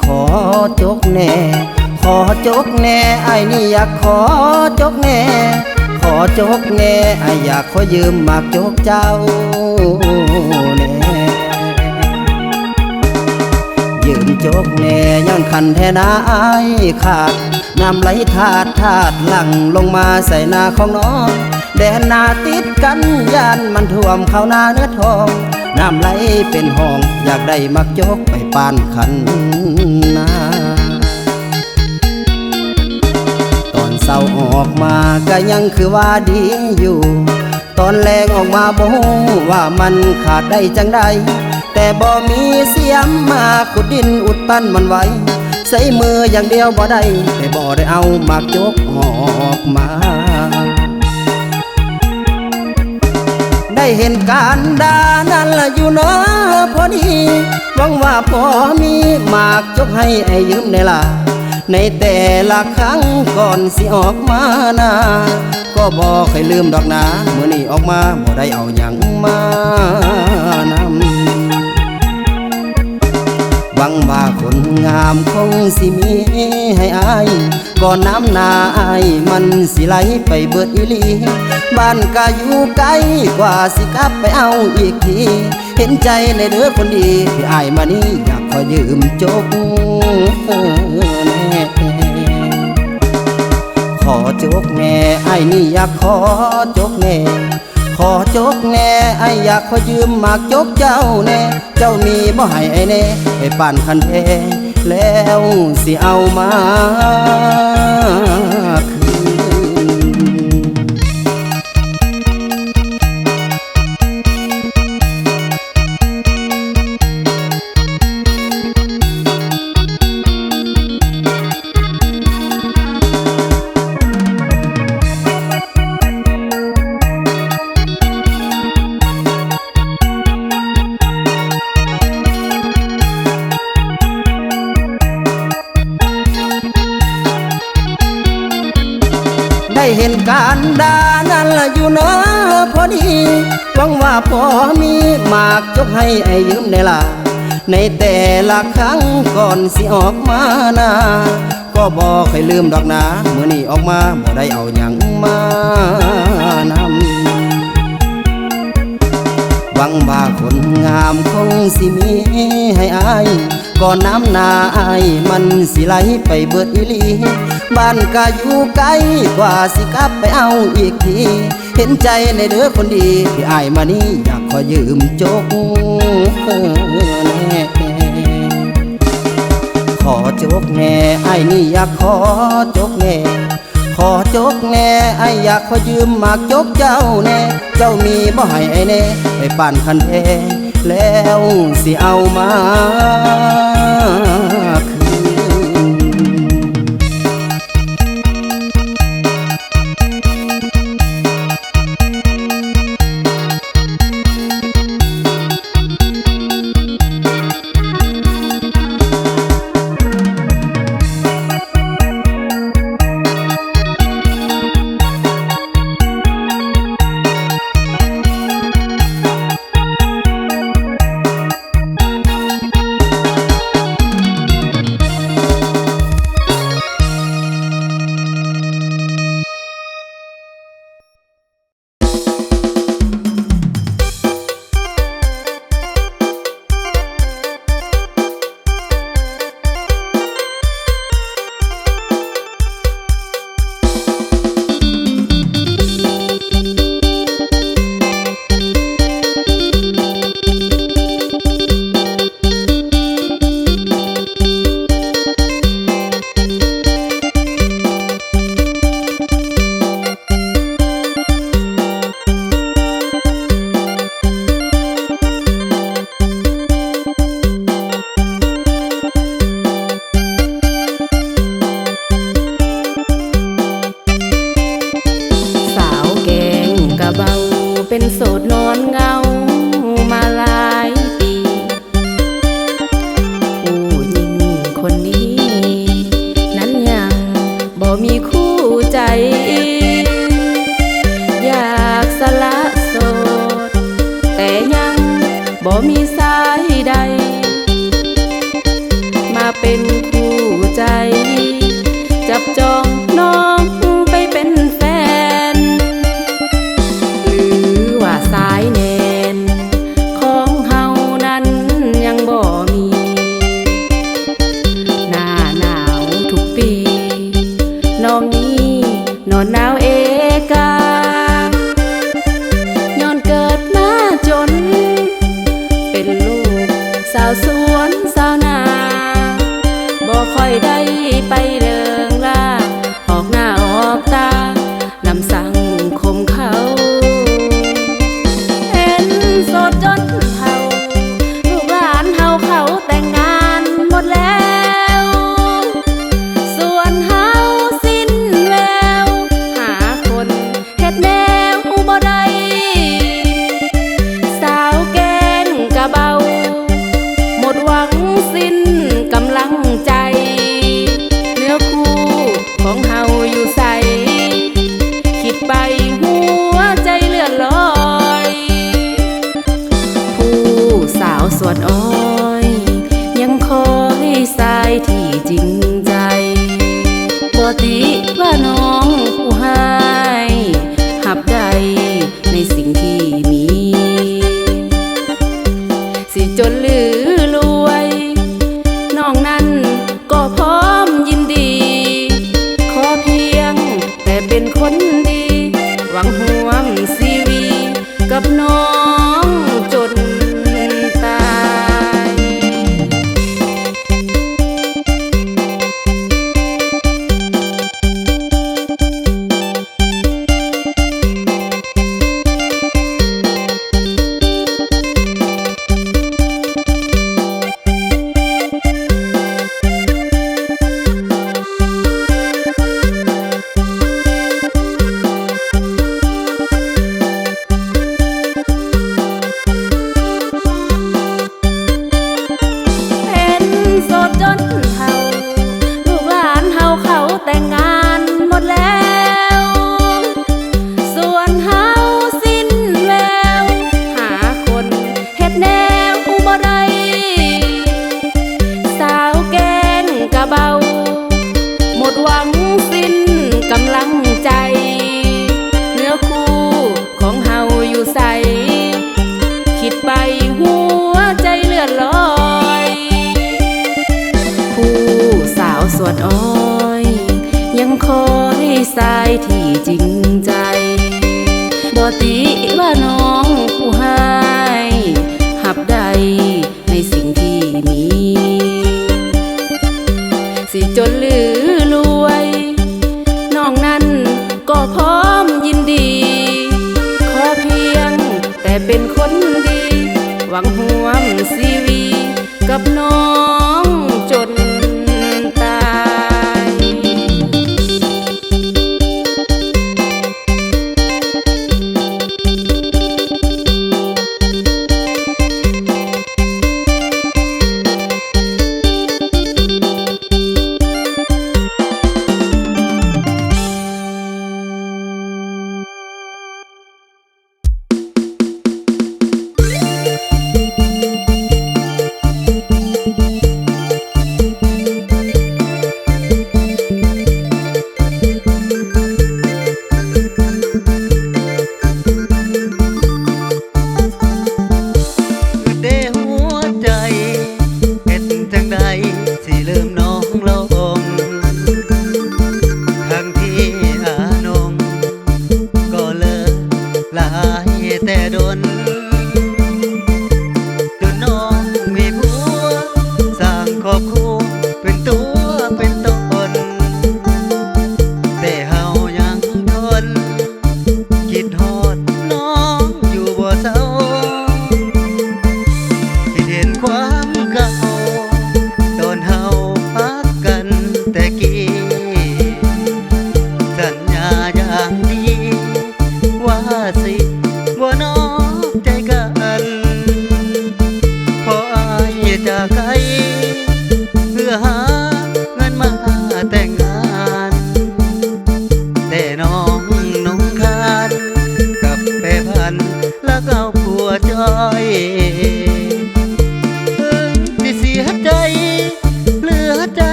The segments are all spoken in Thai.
อจกแน่ไอ้ากขอจกแน่ ขอจกแน่ไอ้นี่อยากขอจกแน่ ขอจกแน่ไอ้อยากขอยืมมากจกเจ้าแน่ยืมจกแน่ย้อนคันแท่นาไอายขาดน้ำไหลทาดทาดหลังลงมาใส่หน้าของน้องแดนนาติดกันยานมันท่วมเข้าหน้าเนื้อทอง น้ำไหลเป็นห้อง อยากได้มักจกไปปานขันนาตอนเศร้าออกมาก็ยังคือว่าดีอยู่ ตอนแรงออกมาบ่ว่ามันขาดได้จังใดแต่บ่มีเสียมมาขุดดินอุดตันมันไว้ใส่มืออย่างเดียวบ่ได้ แต่บ่ได้เอามากจกออกมา ได้เห็นการดานั่นละอยู่เนาะพอดีหวังว่าพอมีมากจกให้ไอ้ยืมในล่ะในแต่ละครั้งก่อนสิออกมานาก็บอกให้ลืมดอกนาเมื่อนี้ออกมาบ่ได้เอาหยังมานำหวังว่าคนงามคงสิมีให้อายก่อนน้ำนาอายมันสิไหลไปเบิดอีลี บ้านก็อยู่ไกลกว่าสิกลับไปเอาอีกที เห็นใจในเด้อคนดีที่อายมานี้อยากขอยืมจกแน่ขอจกแน่ไอ้นี่อยากขอจกแน่ขอจกแน่ไอ้อยากขอยืมมากจกเจ้าแน่เจ้ามีบ่ให้ไอ้แน่ให้ป่านคันแท้แล้วสิเอามา ได้เห็นการดานั่นละอยู่เนาะพอดีหวังว่าพอมีหมากจกให้ไอ้ยืมในล่ะในแต่ละครั้งก่อนสิออกมานาก็บอกให้ลืมดอกนะเมื่อนี้ออกมาบ่ได้เอาหยังมา หวังว่าคนงามคงสิมีให้อายก่อนน้ำหนาอายมันสิไหลไปเบิดอีลีบ้านก็อยู่ไกลกว่าสิกลับไปเอาอีกที เห็นใจในเด้อคนดีที่อายมานี้อยากขอยืมจกแน่ขอจกแน่ไอ้นี่อยากขอจกแน่ ขอจกแน่ไออยากขอยืมหมากจกเจ้าแน่ เจ้ามีบ่ให้ไอแน่ไอปั่นคันแท้แล้วสิเอามา เป็นโสดนอนเงามาหลายปีผู้หญิงคนนี้ นั้นยังบ่มีคู่ใจ อยากสละโสด แต่ยังบ่มีสายใด มาเป็นคู่ใจ จับจอง 今 คอยสายที่จริงใจ บ่ตีว่าน้องผู้หา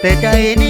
แต่ใจนี่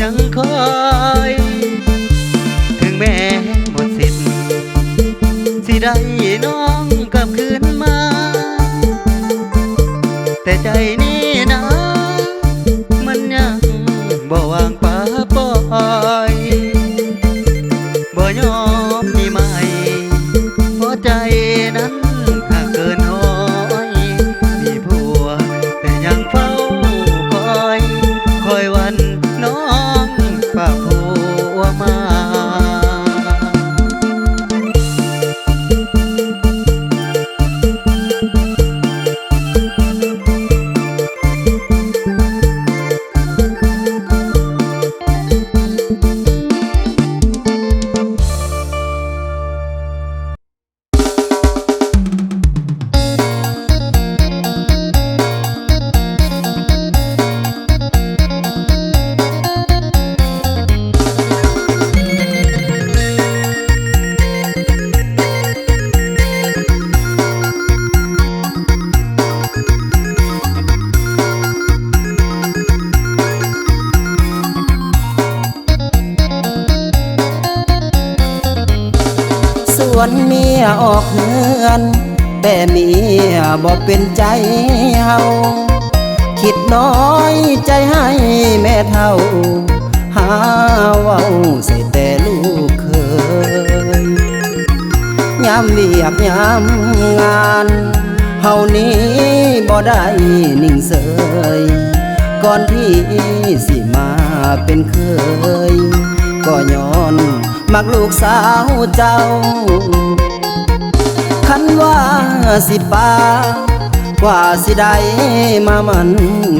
ยังคอย ยออกเฮือน แต่เมียบอกเป็นใจเฮาคิดน้อยใจให้แม่เท่า หาเว้าใส่แต่ลูกเคยยามเวียกยามงานเฮานี้บ่ได้นิ่งเสยก่อนที่สิมาเป็นเคย ก็ย้อนมักลูกสาวเจ้า คันว่าสิปากว่าสิได้มามัน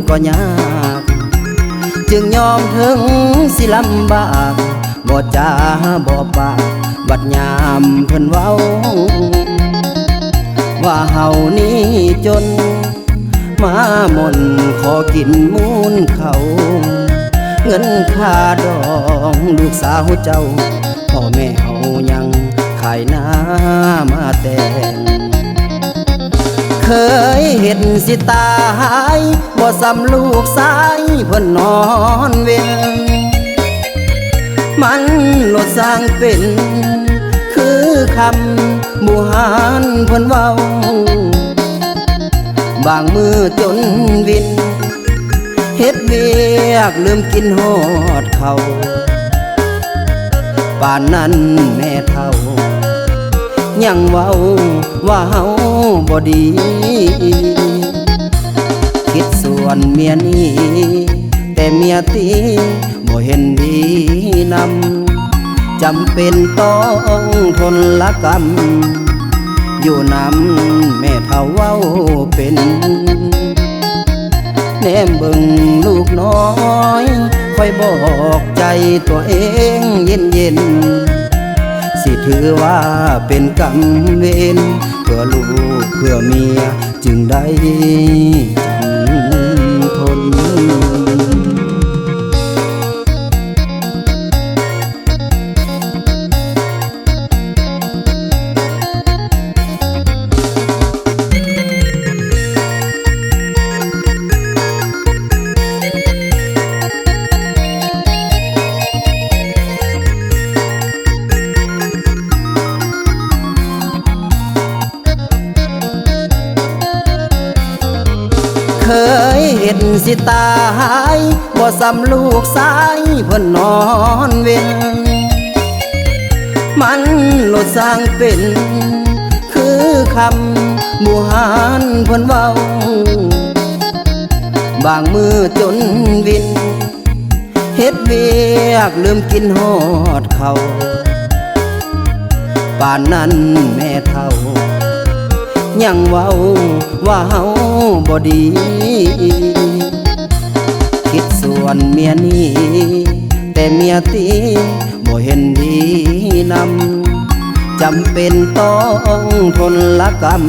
ก็ยาก จึงยอมถึงสิลำบากบ่จ้าบ่ปากบัดยามเพิ่นเว้า ว่าเฮานี่จน มาหมนขอกินมูลเขา เงินค่าดองลูกสาวเจ้าพ่อแม่เฮายังขายหน้า มาแต่ง เคยเห็นสิตายบ่ซ้ำลูกสายเพิ่นนอนเวนมันโลดสร้างเป็น คือคำบูหานเพิ่นเว้า บางมือจนวินเฮ็ดเวียกลืมกินหอดเขาป่านนั้นแม่เท่า ยังเว้าว่าเฮาบ่ดี คิดส่วนเมียนี้แต่เมียตีบ่เห็นดีนำจำเป็นต้องทนละกรรม อยู่นำแม่เท่าเว้าเป็นแนมบิ่งลูกน้อยคอยบอกใจตัวเองเย็นเย็น สิถือว่าเป็นกรรมเวรเพื่อลูกเพื่อเมียจึงได้จำ สิตายบ่สำลูกสายเพิ่นนอนเว้นมันโลดสร้างเป็น คือคำมูหานเพิ่นเว้า บางมือจนวินเฮ็ดเวียกลืมกินหอดเขา ป่านนั้นแม่เท่า ยังเว้าว่าเฮาบ่ดี คิดส่วนเมียนี้แต่เมียตีบ่เห็นดีนำจำเป็นต้องทนละกรรม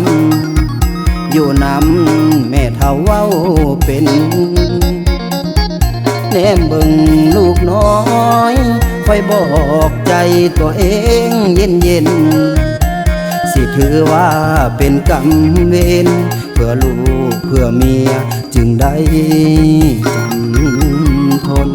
อยู่นำแม่เท่าเว้าเป็นแนมบิ่งลูกน้อยคอยบอกใจตัวเองเย็นเย็น ถือว่าเป็นกรรมเวรเพื่อลูกเพื่อเมียจึงได้จำทน